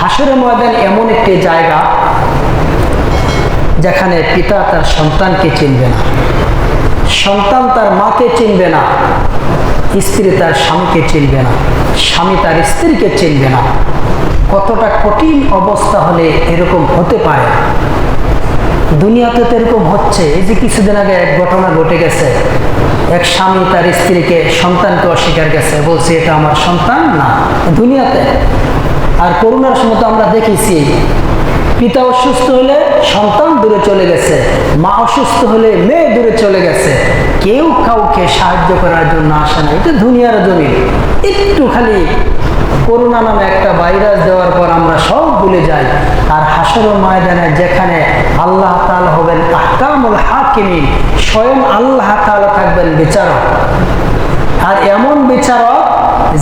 হাসরের ময়দান এমন একটি জায়গা যেখানে পিতা তার সন্তানকে চিনবে না, সন্তান তার মাকে চিনবে না, স্ত্রী তার স্বামীকে চিনবে না, স্বামী তার স্ত্রীকে চিনবে না। কতটা কঠিন অবস্থা হলে এরকম হতে পারে? দুনিয়াতে তো এরকম হচ্ছে। এই যে কিছুদিন আগে এক ঘটনা ঘটে গেছে। এক স্বামী তার স্ত্রীকে সন্তানকে অস্বীকার গেছে বলছে, এটা আমার সন্তান না, দুনিয়াতে। আর করোনার সময় তো আমরা দেখেছি, পিতা অসুস্থ হলে সন্তান দূরে চলে গেছে, মা অসুস্থ হলে মেয়ে দূরে চলে গেছে। কেউ কাউকে সাহায্য করার জন্য আসে না, এটা দুনিয়ার জমি একটু খালি করোনা নামে একটা ভাইরাস দেওয়ার পর আমরা সব ভুলে যাই। আর হাসর ময়দানে যেখানে আল্লাহ তাআলা হবেন আহকামুল হাকিমিন, স্বয়ং আল্লাহ তাআলা থাকবেন বিচারক। আর এমন বিচারক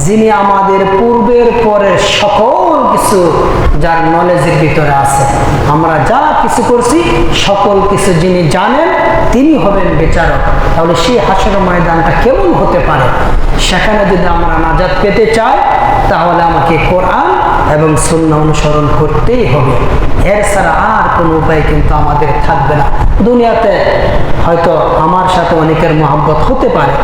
যিনি আমাদের পূর্বের পরের সকল কিছু, যার নলেজের ভিতরে আছে, আমরা যা কিছু করছি, সকল কিছু যিনি জানেন, তিনি হবেন বিচারক। তাহলে সেই হাসর ময়দানটা কেমন হতে পারে? সেখানে যদি আমরা নাজাদ পেতে চাই, তাহলে আমাকে কোরআন এবং সুন্না অনুসরণ করতেই হবে। এর ছাড়া আর কোনো উপায় কিন্তু আমাদের থাকবে না। দুনিয়াতে হয়তো আমার সাথে অনেকের মহাব্বত হতে পারে।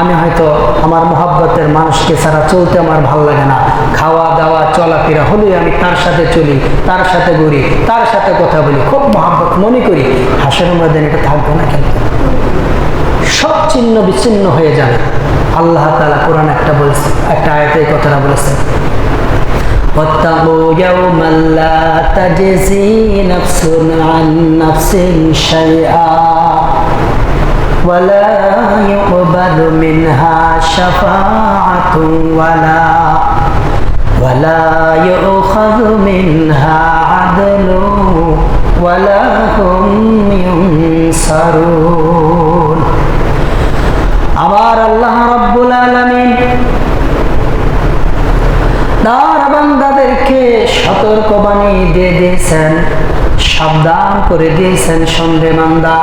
আমি হয়তো আমার মহাব্বতের মানুষকে ছাড়া চলতে আমার ভাল লাগে না খাওয়া দাওয়া চলাফেরা হলেই আমি তার সাথে চলি তার সাথে ঘুরি তার সাথে কথা বলি খুব মহাব্বত মনে করি হাসের মধ্যে এটা থাকবে না কিন্তু সব চিহ্ন বিচ্ছিন্ন হয়ে যাবে আল্লাহ তালা কোরআন একটা বলেছে একটা আয়তে এই কথাটা বলেছে واتقوا يوما لا تجزي نفس عن نفس شيئا ولا يقبل منها شفاعة ولا ولا يؤخذ منها عدل ولا هم ينصرون আমার আল্লাহ রব্বুল আলামিন তার বান্দাদেরকে সতর্কবাণী দিয়ে দিয়েছেন সাবধান করে দিয়েছেন সন্ধে বান্দা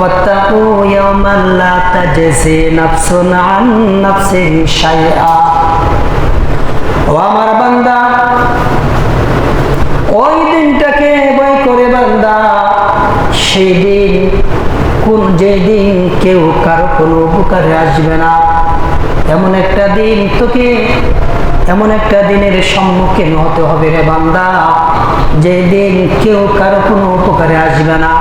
واتقوا يوما لا تجزي نفس عن نفس شيئا ও আমার বান্দা ওই দিনটাকে ভয় করে বান্দা সেই দিন কোন যে দিন কেউ কারো কোনো উপকারে আসবে না এমন একটা দিন তোকে এমন একটা দিনের সম্মুখীন হতে হবে রে বান্দা যে দিন কেউ কারো কোনো উপকারে আসবে না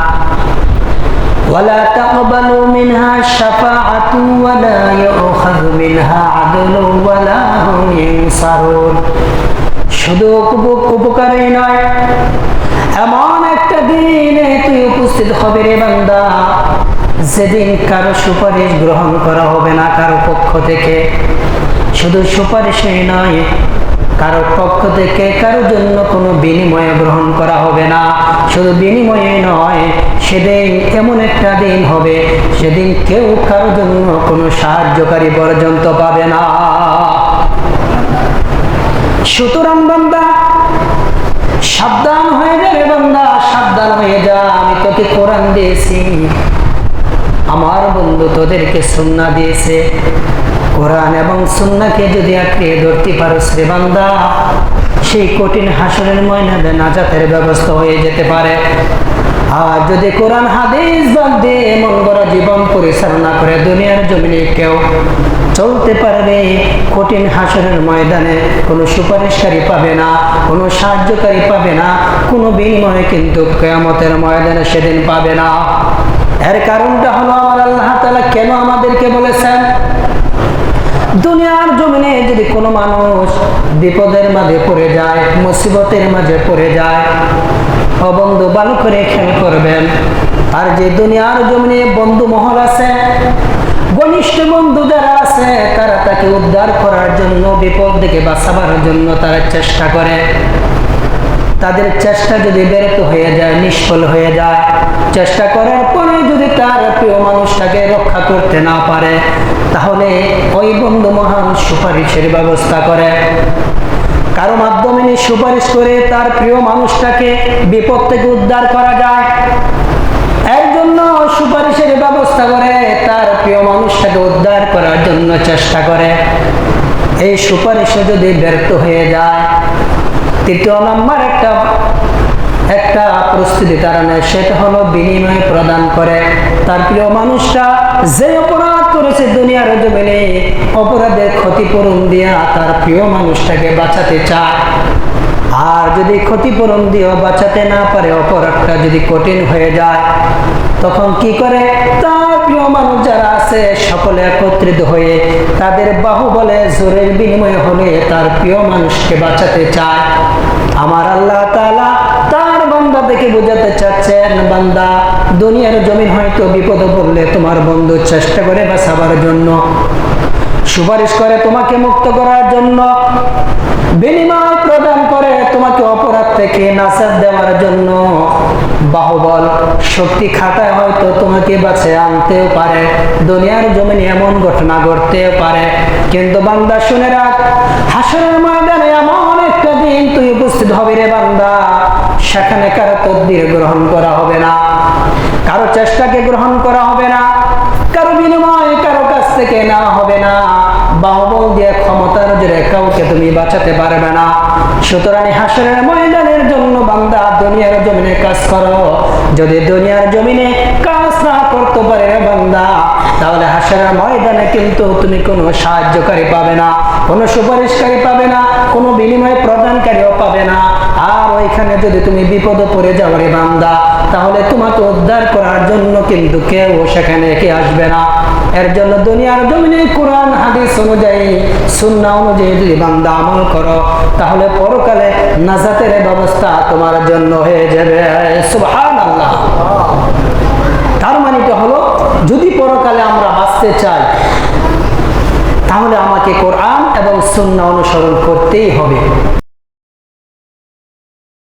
ولا تقبل منها شفاعة ولا يؤخذ منها عدل ولا هم ينصرون শুধু উপ- উপকারই নয় এমন একটা দিনে তুই উপস্থিত হবে রে বান্দা যেদিন কারো সুপারিশ গ্রহণ করা হবে না কারো পক্ষ থেকে শুধু সুপারিশই নয় কারো পক্ষ থেকে কারো জন্য কোনো বিনিময় গ্রহণ করা হবে না শুধু বিনিময়ে নয়, সেদিন এমন একটা দিন হবে, সেদিন কেউ কারও জন্য কোনো সাহায্যকারী পর্যন্ত পাবে না। সুতরাং বান্দা, সাবধান হয়ে যা রে বান্দা, সাবধান হয়ে যা, আমি তোকে কোরআন দিয়েছি। আমার বন্ধু তোদেরকে সুন্না দিয়েছে। কোরআন এবং সুন্নাকে যদি আঁকড়ে ধরতে পারো শ্রী বান্দা সেই কঠিন হাসরের ময়নাবে নাজাতের ব্যবস্থা হয়ে যেতে পারে। আর যদি কোরআন, হাদিস বাদ দিয়ে বড় জীবন পরিচালনা করে দুনিয়ার জমিনে কেউ চলতে পারবে, কঠিন হাসনের ময়দানে কোনো সুপারিশকারী পাবে না, কোনো সাহায্যকারী পাবে না, কোনো বিনিময়ে কিন্তু কেয়ামতের ময়দানে সেদিন পাবে না। এর কারণটা হলো আমার আল্লাহ তালা কেন আমাদেরকে বলেছেন? যদি কোনো মানুষ বিপদের মাঝে পড়ে যায়, মুসিবতের মাঝে পড়ে যায় ও বন্ধু ভালো করে খেয়াল করবেন। আর যে দুনিয়ার জমিনে বন্ধু মহল আছে, ঘনিষ্ঠ বন্ধু যারা আছে, তারা তাকে উদ্ধার করার জন্য, বিপদ থেকে বাঁচাবার জন্য তারা চেষ্টা করে। তাদের চেষ্টা যদি ব্যর্থ হয়ে যায়, নিষ্ফল হয়ে যায়, চেষ্টা করার পরে যদি তার করতে না পারে, তাহলে ওই বন্ধু মহান সুপারিশের ব্যবস্থা করে। কারও মাধ্যমে সুপারিশ করে তার প্রিয় মানুষটাকে বিপদ থেকে উদ্ধার করা যায়। এর জন্য সুপারিশের ব্যবস্থা করে তার প্রিয় মানুষটাকে উদ্ধার করার জন্য চেষ্টা করে। এই সুপারিশে যদি ব্যর্থ হয়ে যায়, তৃতীয় নম্বর একটা একটা প্রস্তুতি, তারা নেয় সেটা হলো বিনিময় প্রদান করে। তার প্রিয় মানুষটা যে অপরাধ করেছে দুনিয়ার জমিনে, অপরাধের ক্ষতিপূরণ দিয়া তার প্রিয় মানুষটাকে বাঁচাতে চায়। আর যদি ক্ষতিপূরণ দিয়েও বাঁচাতে না পারে, অপরাধটা যদি কঠিন হয়ে যায়, তখন কি করে? তার প্রিয় মানুষ যারা আছে, সকলে একত্রিত হয়ে তাদের বাহুবলে জোরের বিনিময় হলে তার প্রিয় মানুষকে বাঁচাতে চায়। আমার আল্লাহ তাআলা বান্দা দেখে বোঝাতে চাচ্ছেন, বান্দা, দুনিয়ার জমিন হয়তো বিপদে পড়লে তোমার বন্ধু চেষ্টা করে বাঁচাবার জন্য, সুপারিশ করে তোমাকে মুক্ত করার জন্য, বিনিময় প্রদান করে তোমাকে অপরাধ থেকে নাসাদ দেওয়ার জন্য। বাহুবল, শক্তি খাটায় হয়তো তোমাকে বাঁচে আনতেও পারে, দুনিয়ার জমিনে এমন ঘটনা ঘটতেও পারে। কিন্তু বান্দা, শুনে রাখ, হাসরের ময়দানে এমন একটা দিন তুই উপস্থিত হবি রে বান্দা। সেখানে কারও তদ্বির গ্রহণ করা হবে না, কারও চেষ্টাকে গ্রহণ করা হবে না, কারও বিনিময় কারও কাছ থেকে নেওয়া হবে না। বাহুবল দিয়ে ক্ষমতার জোরে কাউকে তুমি বাঁচাতে পারবে না। সুতরাং হাসরের ময়দানের জন্য বান্দা দুনিয়ার জমিনে কাজ করো। যদি দুনিয়ার জমিনে কাজ না করতে পারে বান্দা, তাহলে হাসরের ময়দানে কিন্তু তুমি কোনো সাহায্যকারী পাবে না, কোনো সুপারিশকারী পাবে না, কোনো বিনিময় প্রদানকারীও পাবে না। ওইখানে যদি তুমি বিপদে পড়ে যাও রে বান্দা, তাহলে তোমাকে উদ্ধার করার জন্য কিন্তু কেউ সেখানে কে আসবে না। এর জন্য দুনিয়ার জমিনে কোরআন, হাদিস অনুযায়ী, সুন্না অনুযায়ী যদি বান্দা আমল করো, তাহলে পরকালে নাজাতের ব্যবস্থা তোমার জন্য হয়ে যাবে। সুবহান আল্লাহ তার মানেটা হলো, যদি পরকালে আমরা বাঁচতে চাই, তাহলে আমাকে কোরআন এবং সুন্না অনুসরণ করতেই হবে।